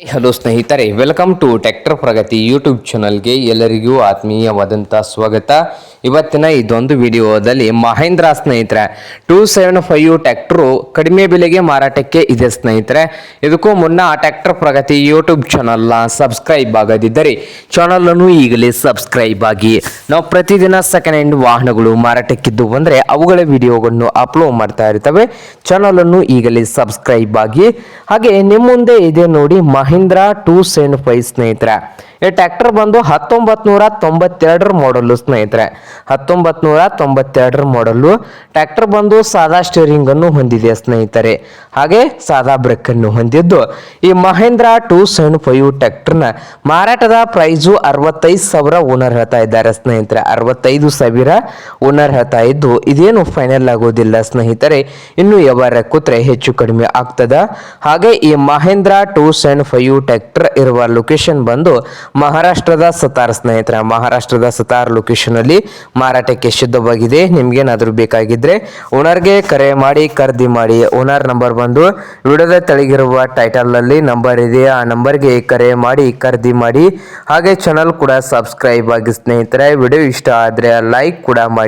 Hello ಸ್ನೇಹಿತರೆ, welcome to tractor Pragati YouTube ಚಾನಲ್ಗೆ ಎಲ್ಲರಿಗೂ ಆತ್ಮೀಯವಾದಂಥ ಸ್ವಾಗತ. ಇವತ್ತಿನ ಇದೊಂದು ವಿಡಿಯೋದಲ್ಲಿ ಮಹೇಂದ್ರ ಸ್ನೇಹಿತರೆ, ಟೂ ಸೆವೆನ್ ಫೈವ್ ಟ್ಯಾಕ್ಟ್ರು ಕಡಿಮೆ ಬೆಲೆಗೆ ಮಾರಾಟಕ್ಕೆ ಇದೆ ಸ್ನೇಹಿತರೆ. ಇದಕ್ಕೂ ಮುನ್ನ ಆ ಟ್ರ್ಯಾಕ್ಟರ್ ಪ್ರಗತಿ ಯೂಟ್ಯೂಬ್ ಚಾನಲ್ನ ಸಬ್ಸ್ಕ್ರೈಬ್ ಆಗದಿದ್ದರೆ ಚಾನಲನ್ನು ಈಗಲೇ ಸಬ್ಸ್ಕ್ರೈಬ್ ಆಗಿ. ನಾವು ಪ್ರತಿದಿನ ಸೆಕೆಂಡ್ ಹ್ಯಾಂಡ್ ವಾಹನಗಳು ಮಾರಾಟಕ್ಕಿದ್ದು ಬಂದರೆ ಅವುಗಳ ವಿಡಿಯೋಗಳನ್ನು ಅಪ್ಲೋಡ್ ಮಾಡ್ತಾ ಇರ್ತವೆ. ಚಾನಲನ್ನು ಈಗಲೇ ಸಬ್ಸ್ಕ್ರೈಬ್ ಆಗಿ. ಹಾಗೆ ನಿಮ್ಮ ಮುಂದೆ ಇದೆ ನೋಡಿ ಮಹೀಂದ್ರ ಟೂ ಸೆವೆನ್ ಫೈವ್ ಸ್ನೇಹಿತರೆ. ಈ ಟ್ರ್ಯಾಕ್ಟರ್ ಬಂದು ಹತ್ತೊಂಬತ್ತು ನೂರ ತೊಂಬತ್ತೆರಡರ ಮಾಡಲು ಸ್ನೇಹಿತರೆ. ಹತ್ತೊಂಬತ್ತು ನೂರ ತೊಂಬತ್ತೆರಡರ ಮಾಡಲು ಟ್ರ್ಯಾಕ್ಟರ್ ಬಂದು ಸಾದಾ ಸ್ಟೇರಿಂಗ್ ಅನ್ನು ಹೊಂದಿದೆ ಸ್ನೇಹಿತರೆ. ಹಾಗೆ ಸಾದಾ ಬ್ರೇಕ್ ಅನ್ನು ಹೊಂದಿದ್ದು. ಈ ಮಹೇಂದ್ರ ಟೂ ಸೆವೆನ್ ಫೈವ್ ಟ್ರ್ಯಾಕ್ಟರ್ನ ಮಾರಾಟದ ಪ್ರೈಸು ಅರವತ್ತೈದು ಸಾವಿರ ಓನರ್ ಹೇಳ್ತಾ ಇದ್ದಾರೆ ಸ್ನೇಹಿತರೆ. ಅರವತ್ತೈದು ಸಾವಿರ ಓನರ್ ಹೇಳ್ತಾ ಇದ್ದು, ಇದೇನು ಫೈನಲ್ ಆಗೋದಿಲ್ಲ ಸ್ನೇಹಿತರೆ. ಇನ್ನು ಯಾವಾಗ ಕೂತ್ರೆ ಹೆಚ್ಚು ಕಡಿಮೆ ಆಗ್ತದ. ಹಾಗೆ ಈ Mahindra two seven five tractor ಇರುವ ಲೊಕೇಶನ್ ಬಂದು ಮಹಾರಾಷ್ಟ್ರದ ಸತಾರ್ ಸ್ನೇಹಿತರೆ ಮಹಾರಾಷ್ಟ್ರದ ಸತಾರ್ ಲೊಕೇಶನ್ ಅಲ್ಲಿ ಮಾರಾಟಕ್ಕೆ ಸಿದ್ಧವಾಗಿದೆ. ನಿಮ್ಗೇನಾದ್ರೂ ಬೇಕಾಗಿದ್ರೆ ಓನರ್ಗೆ ಕರೆ ಮಾಡಿ, ಖರೀದಿ ಮಾಡಿ. ಓನರ್ ನಂಬರ್ ಬಂದು ವಿಡಿಯೋದ ತೆಳಗಿರುವ ಟೈಟಲ್ ಅಲ್ಲಿ ನಂಬರ್ ಇದೆ. ಆ ನಂಬರ್ಗೆ ಕರೆ ಮಾಡಿ, ಖರೀದಿ ಮಾಡಿ. ಹಾಗೆ ಚಾನಲ್ ಕೂಡ ಸಬ್ಸ್ಕ್ರೈಬ್ ಆಗಿ ಸ್ನೇಹಿತರೆ, ವಿಡಿಯೋ ಇಷ್ಟ ಆದ್ರೆ ಲೈಕ್ ಕೂಡ ಮಾಡಿ.